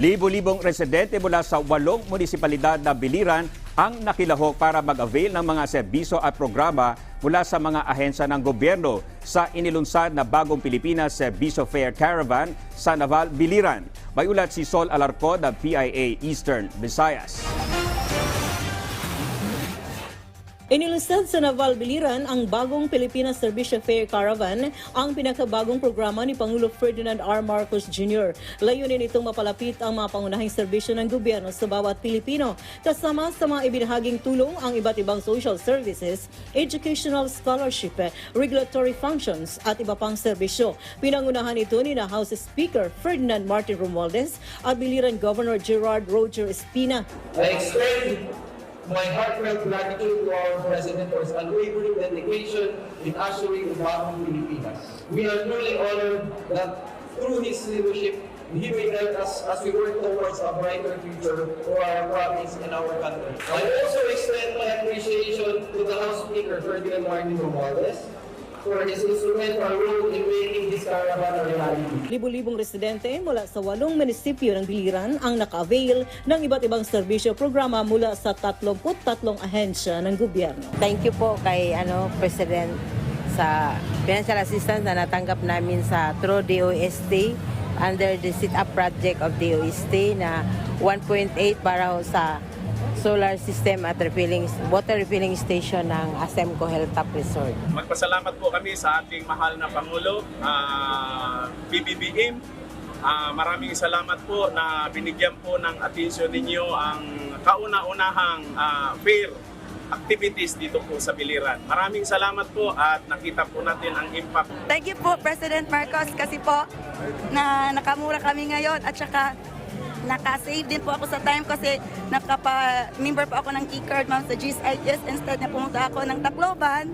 Libo-libong residente mula sa walong munisipalidad na biliran ang nakilahok para mag-avail ng mga serbisyo at programa mula sa mga ahensya ng gobyerno sa inilunsad na Bagong Pilipinas Serbisyo Fair Caravan sa Naval Biliran. May ulat si Sol Alarcon ng PIA Eastern Visayas. Inilunsad sa Naval Biliran ang bagong Pilipinas Servicio Fair Caravan, ang pinakabagong programa ni Pangulo Ferdinand R. Marcos Jr. Layunin itong mapalapit ang mga pangunahing serbisyo ng gobyerno sa bawat Pilipino, kasama sa mga ibinahaging tulong ang iba't ibang social services, educational scholarship, regulatory functions at iba pang serbisyo. Pinangunahan ito ni na House Speaker Ferdinand Martin Romualdez at Biliran Governor Gerard Roger Espina. I extend my heartfelt gratitude to our President for his unwavering dedication in ushering the bagong Pilipinas. We are truly honored that through his leadership, he may guide us as we work towards a brighter future for our province and our country. I also extend my appreciation to the House Speaker, Ferdinand Martin Romualdez, for his instrumental role in making this caravan reality. Libo-libong residente mula sa walong munisipyo ng Biliran ang naka-avail ng iba't ibang serbisyo programa mula sa 33 ahensya ng gobyerno. Thank you po kay ano President sa financial assistance na natanggap namin sa through DOST under the sit-up project of DOST na 1.8 para sa solar system at refilling, water refilling station ng Asemco Hilltop Resort. Magpasalamat po kami sa ating mahal na Pangulo, ah, BBBM. Ah, maraming salamat po na binigyan po ng atensyon ninyo ang kauna-unahang ah, fair activities dito po sa Biliran. Maraming salamat po at nakita po natin ang impact Thank you po, President Marcos, kasi po na nakamura kami ngayon at saka nakasave din po ako sa time kasi nakapa-member po ako ng e-card ma'am sa GSIS instead na pumunta ako ng Tacloban.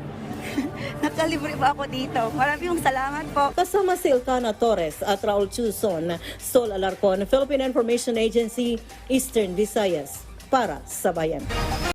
Nakalibre po ako dito. Maraming salamat po. Kasama si Elcana Torres at Raul Chuson, Sol Alarcon, Philippine Information Agency, Eastern Visayas, para sa bayan.